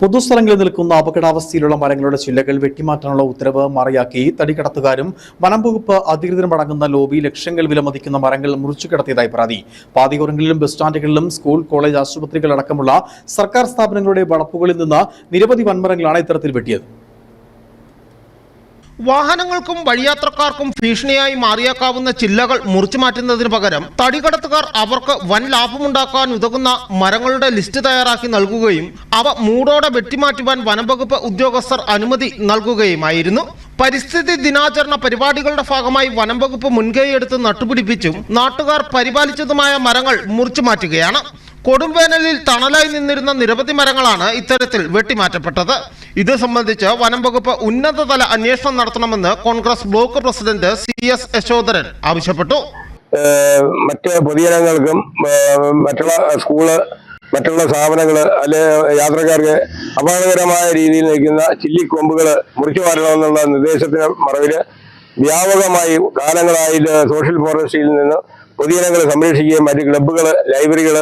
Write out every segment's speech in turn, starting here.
പൊതുസ്ഥലങ്ങളിൽ നിൽക്കുന്ന അപകടാവസ്ഥയിലുള്ള മരങ്ങളുടെ ചില്ലകൾ വെട്ടിമാറ്റാനുള്ള ഉത്തരവ് മറയാക്കി. തടികടത്തുകാരും വനം വകുപ്പ് അധികൃതരും ലോബി ലക്ഷങ്ങൾ വിലമതിക്കുന്ന മരങ്ങൾ മുറിച്ചു കിടത്തിയതായി പരാതി. പാതിയോരങ്ങളിലും ബസ് സ്റ്റാൻഡുകളിലും സ്കൂൾ കോളേജ് ആശുപത്രികൾ അടക്കമുള്ള സർക്കാർ സ്ഥാപനങ്ങളുടെ വളപ്പുകളിൽ നിന്ന് നിരവധി വൻമരങ്ങളാണ് ഇത്തരത്തിൽ വെട്ടിയത്. വാഹനങ്ങൾക്കും വഴിയാത്രക്കാർക്കും ഭീഷണിയായി മാറിയേക്കാവുന്ന ചില്ലകൾ മുറിച്ചു മാറ്റുന്നതിന് പകരം തടികടത്തുകാർ അവർക്ക് വൻ ലാഭമുണ്ടാക്കാൻ ഉതകുന്ന മരങ്ങളുടെ ലിസ്റ്റ് തയ്യാറാക്കി നൽകുകയും അവ മൂടോടെ വെട്ടിമാറ്റുവാൻ വനംവകുപ്പ് ഉദ്യോഗസ്ഥർ അനുമതി നൽകുകയുമായിരുന്നു. പരിസ്ഥിതി ദിനാചരണ പരിപാടികളുടെ ഭാഗമായി വനംവകുപ്പ് മുൻകൈയെടുത്ത് നട്ടുപിടിപ്പിച്ചും നാട്ടുകാർ പരിപാലിച്ചതുമായ മരങ്ങൾ മുറിച്ചു മാറ്റുകയാണ്. കൊടുംവേനലിൽ തണലായി നിന്നിരുന്ന നിരവധി മരങ്ങളാണ് ഇത്തരത്തിൽ വെട്ടിമാറ്റപ്പെട്ടത്. ഇത് സംബന്ധിച്ച് വനം വകുപ്പ് ഉന്നതതല അന്വേഷണം നടത്തണമെന്ന് Congress block president C S Yashodharan ആവശ്യപ്പെട്ടു. മറ്റ് പൊതുജനങ്ങൾക്കും മറ്റുള്ള സ്കൂൾ മറ്റുള്ള സ്ഥാപനങ്ങൾ അല്ലെ യാത്രക്കാർക്ക് അപകടകരമായ രീതിയിൽ നിൽക്കുന്ന ചില്ലിക്കൊമ്പുകൾ മുറിച്ചു മാറ്റണമെന്നുള്ള നിർദ്ദേശത്തിന് മറവിൽ വ്യാപകമായി കാലങ്ങളായിട്ട് സോഷ്യൽ ഫോറസ്റ്റിൽ നിന്ന് പൊതുജനങ്ങളെ സംരക്ഷിക്കുകയും മറ്റ് ക്ലബ്ബുകൾ ലൈബ്രറികൾ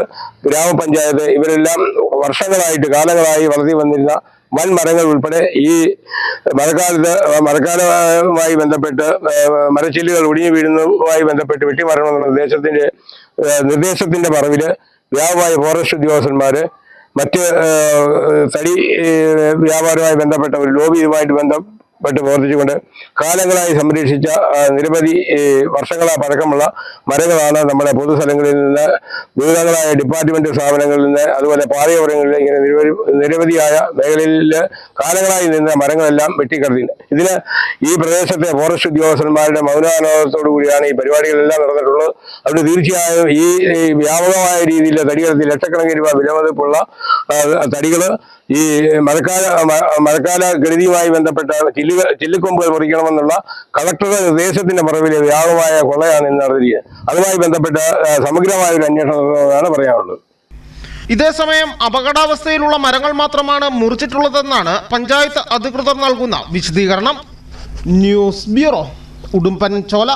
ഗ്രാമപഞ്ചായത്ത് ഇവരെല്ലാം വർഷങ്ങളായിട്ട് കാലങ്ങളായി വളർത്തി വന്നിരുന്ന വൻ മരങ്ങൾ ഉൾപ്പെടെ ഈ മഴക്കാലത്ത് മഴക്കാലവുമായി ബന്ധപ്പെട്ട് മരച്ചില്ലുകൾ ഒടിഞ്ഞു വീഴുന്നതുമായി ബന്ധപ്പെട്ട് വെട്ടിമാറണമെന്ന നിർദ്ദേശത്തിന്റെ നിർദ്ദേശത്തിന്റെ പറവിൽ വ്യാപകമായി ഫോറസ്റ്റ് ഉദ്യോഗസ്ഥന്മാര് മറ്റ് തടി വ്യാപാരവുമായി ബന്ധപ്പെട്ട ഒരു ലോബി ഇതുമായിട്ട് ബന്ധപ്പെട്ട് പ്രവർത്തിച്ചുകൊണ്ട് കാലങ്ങളായി സംരക്ഷിച്ച നിരവധി വർഷങ്ങളാ പഴക്കമുള്ള മരങ്ങളാണ് നമ്മുടെ പൊതുസ്ഥലങ്ങളിൽ നിന്ന് വിവിധങ്ങളായ ഡിപ്പാർട്ട്മെന്റ് സ്ഥാപനങ്ങളിൽ നിന്ന് അതുപോലെ പാതയോരങ്ങളിൽ ഇങ്ങനെ നിരവധി നിരവധിയായ മേഖലയിൽ കാലങ്ങളായി നിന്ന മരങ്ങളെല്ലാം വെട്ടിക്കടത്തിയിട്ടുണ്ട് ഇതിന് ഈ പ്രദേശത്തെ ഫോറസ്റ്റ് ഉദ്യോഗസ്ഥന്മാരുടെ മൗനാനോദത്തോടു കൂടിയാണ് ഈ പരിപാടികളെല്ലാം നടന്നിട്ടുള്ളത്. അതുകൊണ്ട് തീർച്ചയായും ഈ വ്യാപകമായ രീതിയിൽ തടികളത്തിൽ ലക്ഷക്കണക്കിന് രൂപ വിലമതിപ്പുള്ള തടികൾ ഈ മഴക്കാല മഴക്കാല ഗണിതിയുമായി ബന്ധപ്പെട്ട ചില്ലുകൾ ചില്ലുകൊമ്പ് മുറിക്കണമെന്നുള്ള കളക്ടറുടെ നിർദ്ദേശത്തിന്റെ മറവിലെ വ്യാപകമായ കൊള്ളയാണ് ഇന്ന് നടന്നിരിക്കുന്നത്. അതുമായി ബന്ധപ്പെട്ട സമഗ്രമായ ഒരു അന്വേഷണം നടത്തണമെന്നാണ് പറയാനുള്ളത്. ഇതേസമയം അപകടാവസ്ഥയിലുള്ള മരങ്ങൾ മാത്രമാണ് മുറിച്ചിട്ടുള്ളതെന്നാണ് പഞ്ചായത്ത് അധികൃതർ നൽകുന്ന വിശദീകരണം. News bureau Udumbanchola.